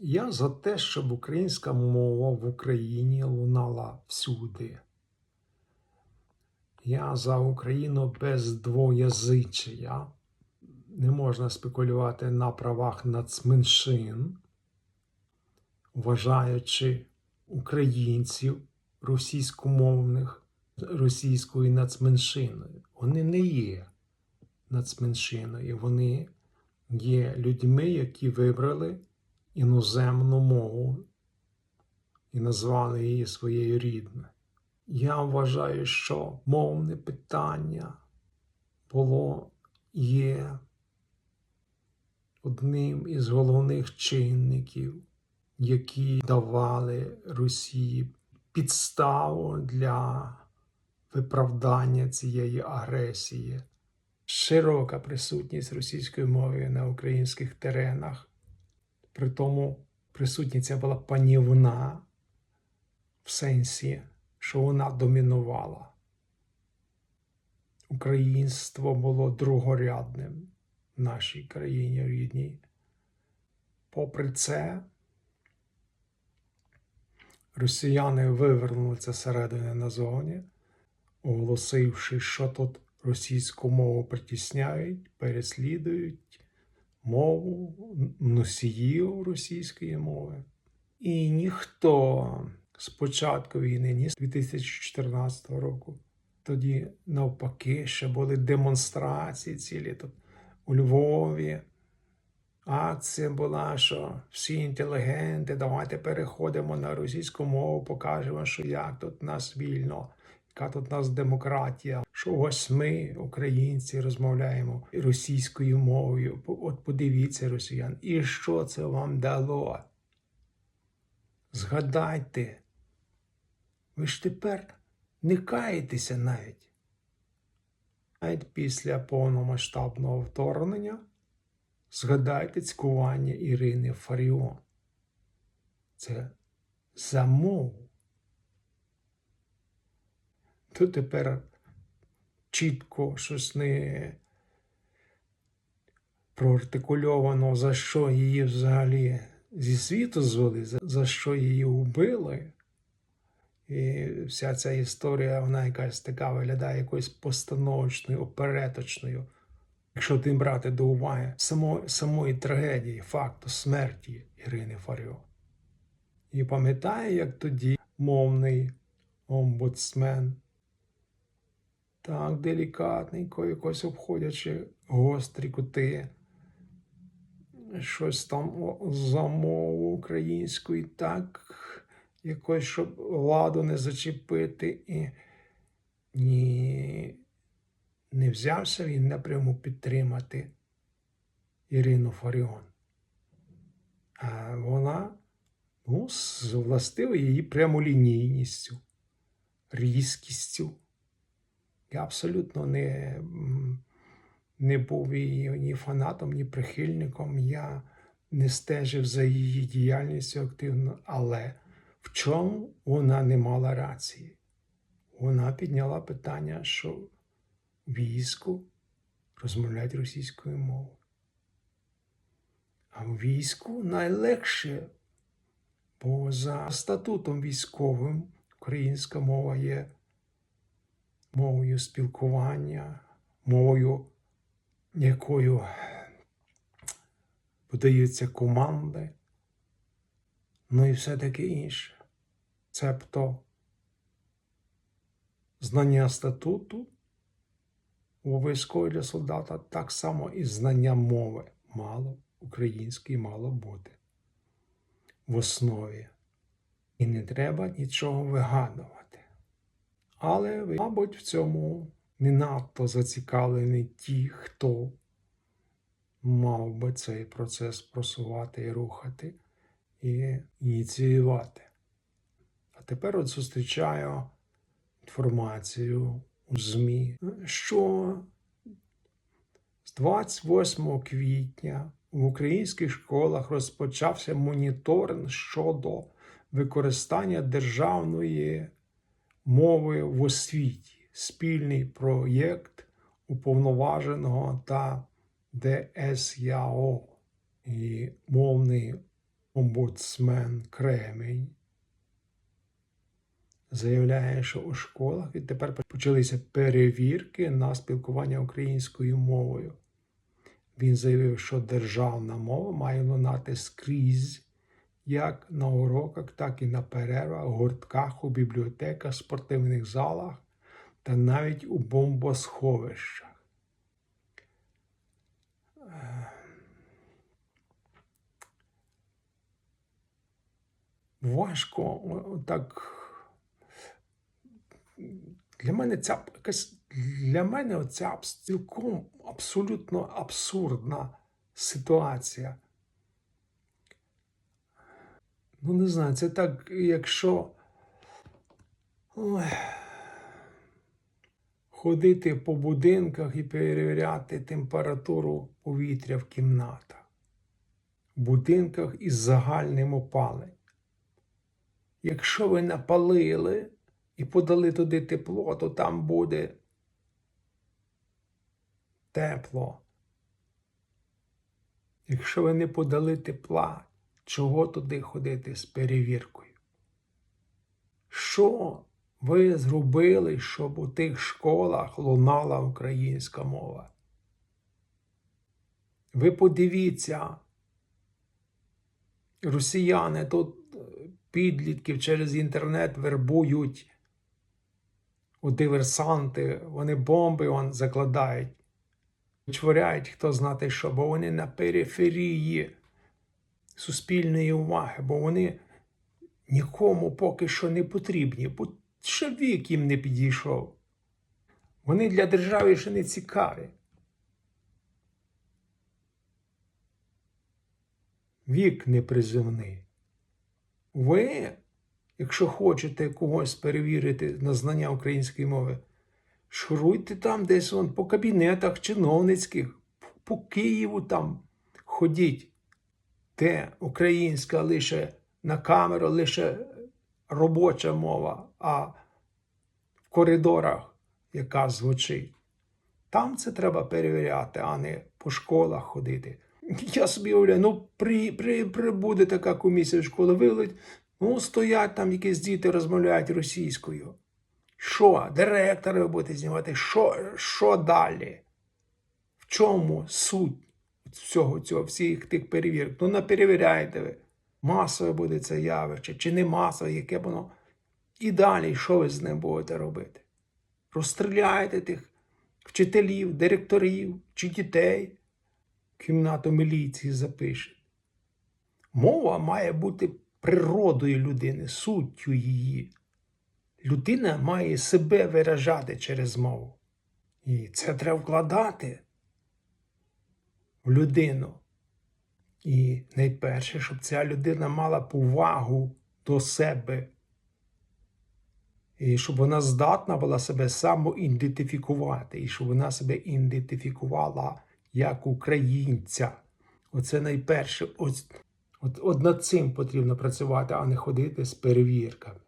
Я за те, щоб українська мова в Україні лунала всюди. Я за Україну без двоязичия. Не можна спекулювати на правах нацменшин, вважаючи українців російськомовних російською нацменшиною. Вони не є нацменшиною, вони є людьми, які вибрали іноземну мову і назвали її своєю рідною. Я вважаю, що мовне питання було є одним із головних чинників, які давали Росії підставу для виправдання цієї агресії. Широка присутність російської мови на українських теренах. При тому присутність ця була панівна в сенсі, що вона домінувала. Українство було другорядним в нашій країні рідній. Попри це, росіяни вивернули це середини назовні, оголосивши, що тут російську мову притісняють, переслідують мову носіїв російської мови. І ніхто з початку війни, ні з 2014 року, тоді навпаки ще були демонстрації цілі тут у Львові. Акція була, що всі інтелігенти, давайте переходимо на російську мову, покажемо, що як тут нас вільно, яка тут в нас демократія, що ось ми, українці, розмовляємо російською мовою. От подивіться, росіян, і що це вам дало? Згадайте, ви ж тепер не каєтеся навіть. Навіть після повномасштабного вторгнення згадайте цькування Ірини Фаріон. Це за мову. То тепер чітко щось не проартикульовано, за що її взагалі зі світу звели, за, що її вбили. І вся ця історія, вона якась така виглядає якоюсь постановочною, опереточною. Якщо тим брати до уваги само, самої трагедії, факту смерті Ірини Фаріон. І пам'ятаю, як тоді мовний омбудсмен, так делікатненько, якось обходячи гострі кути, щось там за мову українську і так, якось, щоб владу не зачепити, і ні, не взявся він напряму підтримати Ірину Фаріон. А вона ну, властива її прямолінійністю, різкістю. Я абсолютно не, не був її ні фанатом, ні прихильником. Я не стежив за її діяльністю активно, але в чому вона не мала рації? Вона підняла питання, що війську розмовляють російською мовою. А війську найлегше, бо за статутом військовим українська мова є мовою спілкування, мовою, якою подаються команди, ну і все таке інше. Цебто знання статуту обов'язково для солдата так само і знання мови мало, української мало бути в основі. І не треба нічого вигадувати. Але, мабуть, в цьому не надто зацікавлені ті, хто мав би цей процес просувати і рухати і ініціювати. А тепер от зустрічаю інформацію у ЗМІ, що з 28 квітня в українських школах розпочався моніторинг щодо використання державної мови в освіті, спільний проєкт уповноваженого та ДСЯО і мовний омбудсмен Кремень заявляє, що у школах відтепер почалися перевірки на спілкування українською мовою. Він заявив, що державна мова має лунати скрізь, як на уроках, так і на перервах, гуртках, у бібліотеках, спортивних залах та навіть у бомбосховищах. Е, Важко так. Для мене ця якась для мене оця цілком абсолютно абсурдна ситуація. Ну, не знаю, це так, якщо ой, ходити по будинках і перевіряти температуру повітря в кімнатах, в будинках із загальним опаленням. Якщо ви напалили і подали туди тепло, то там буде тепло. Якщо ви не подали тепла, чого туди ходити з перевіркою? Що ви зробили, щоб у тих школах лунала українська мова? Ви подивіться, росіяни тут е, підлітків через інтернет вербують у диверсанти, вони бомби он закладають, чворяють хто знати що, бо вони на периферії суспільної уваги, бо вони нікому поки що не потрібні, бо ще вік їм не підійшов. Вони для держави ще не цікаві. Вік непризивний. Ви, якщо хочете когось перевірити на знання української мови, шуруйте там десь вон, по кабінетах чиновницьких, по Києву там ходіть, де українська лише на камеру, лише робоча мова, а в коридорах яка звучить. Там це треба перевіряти, а не по школах ходити. Я собі уявляю, ну при, при, прибуде така комісія в школу, вилить, ну стоять там якісь діти розмовляють російською. Що? Директора ви будете знімати? Що, що далі? В чому суть всього цього, всіх тих перевірок? Ну, не перевіряєте ви. Масове буде це явище, чи не масове, яке воно. І далі, що ви з ним будете робити? Розстріляєте тих вчителів, директорів чи дітей, кімнату міліції запише. Мова має бути природою людини, суттю її. Людина має себе виражати через мову. І це треба вкладати людину. І найперше, щоб ця людина мала повагу до себе. І щоб вона здатна була себе самоідентифікувати, і щоб вона себе ідентифікувала як українця. Оце найперше. От, от, от над цим потрібно працювати, а не ходити з перевірками.